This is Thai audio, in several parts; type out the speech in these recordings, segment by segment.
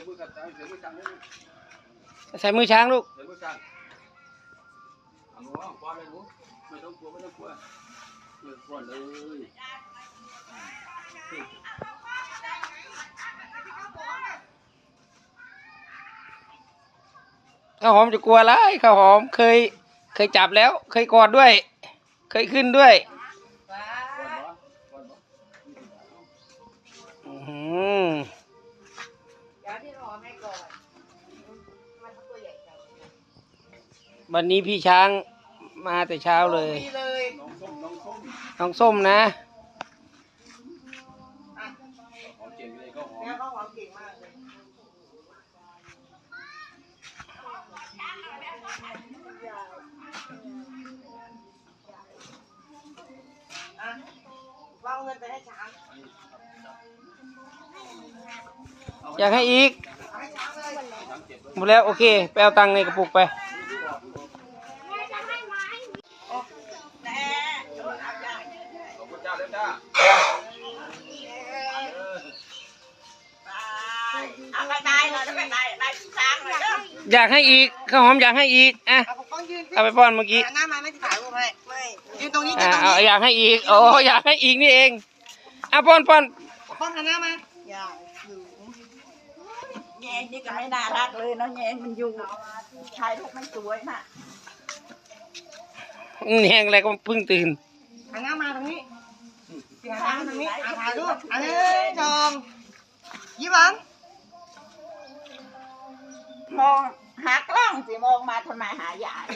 ช้างเสือมือช้างเลยใส่มือช้างลูกเสือมือช้างเอาหนูเอาเลยหนูไม่ต้องกลัวไม่ต้องกลัวเออป้อนเลยข้าวหอมจะกลัวอะไรข้าวหอมเคยเคยจับแล้ว เคยกอดด้วย เคยขึ้นด้วย ให้ก่อนมันตัวใหญ่จังวันนี้พี่ช้างมาแต่เช้าเลยดีเลยน้องส้มน้องส้มน้องส้มนะ หอมเก่งเลยก็หอมแม่เขาหอมเก่งมากเลยอะวางเงินไปให้ช้างอยากให้อีก หมดแล้วโอเคไปเอาตังค์ในกระปุกไปแต่ขอบคุณเจ้าเลยจ้าเอาไปตายเลยจะไปตายตายช้างเลยเด้ออยากให้อีกข้าวหอมอยากให้อีกอะเอาปกป้องยืนสิเอาไปป้อนเมื่อกี้หน้ามาไม่ถ่ายรูปให้ไม่ยืนตรงนี้ยือ่านตรงเอานี้อยากให้อีกโอ้อยากให้อีกนี่เองอะป้อนป้อนปกป้องหันหน้ามาอย่าสูง แยงนี่ก็ไม่น่ารักเลยเนาะแยงมันอยู่ชายลูกไม่สวยน่ะแหงอะไรก็เพิ่งตื่นหันหน้ามาตรงนี้หันหน้ามาตรงนี้อะถ่ายรูปอันหนึ่งสองยิ้มหวานมองหากล้องสิมองมาทำไมหายาย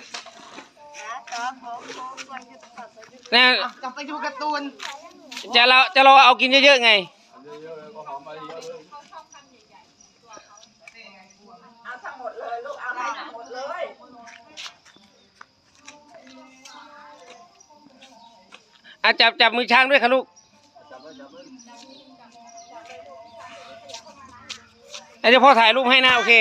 นะอะกลับไปดูการ์ตูน จะเราจะรอเอากินเยอะๆไงเยอะๆเลยก็หอมมาเยอะ อาจับจับมือช้างด้วยค่ะลูกจับไว้เดี๋ยวพ่อถ่ายรูปให้นะโอเค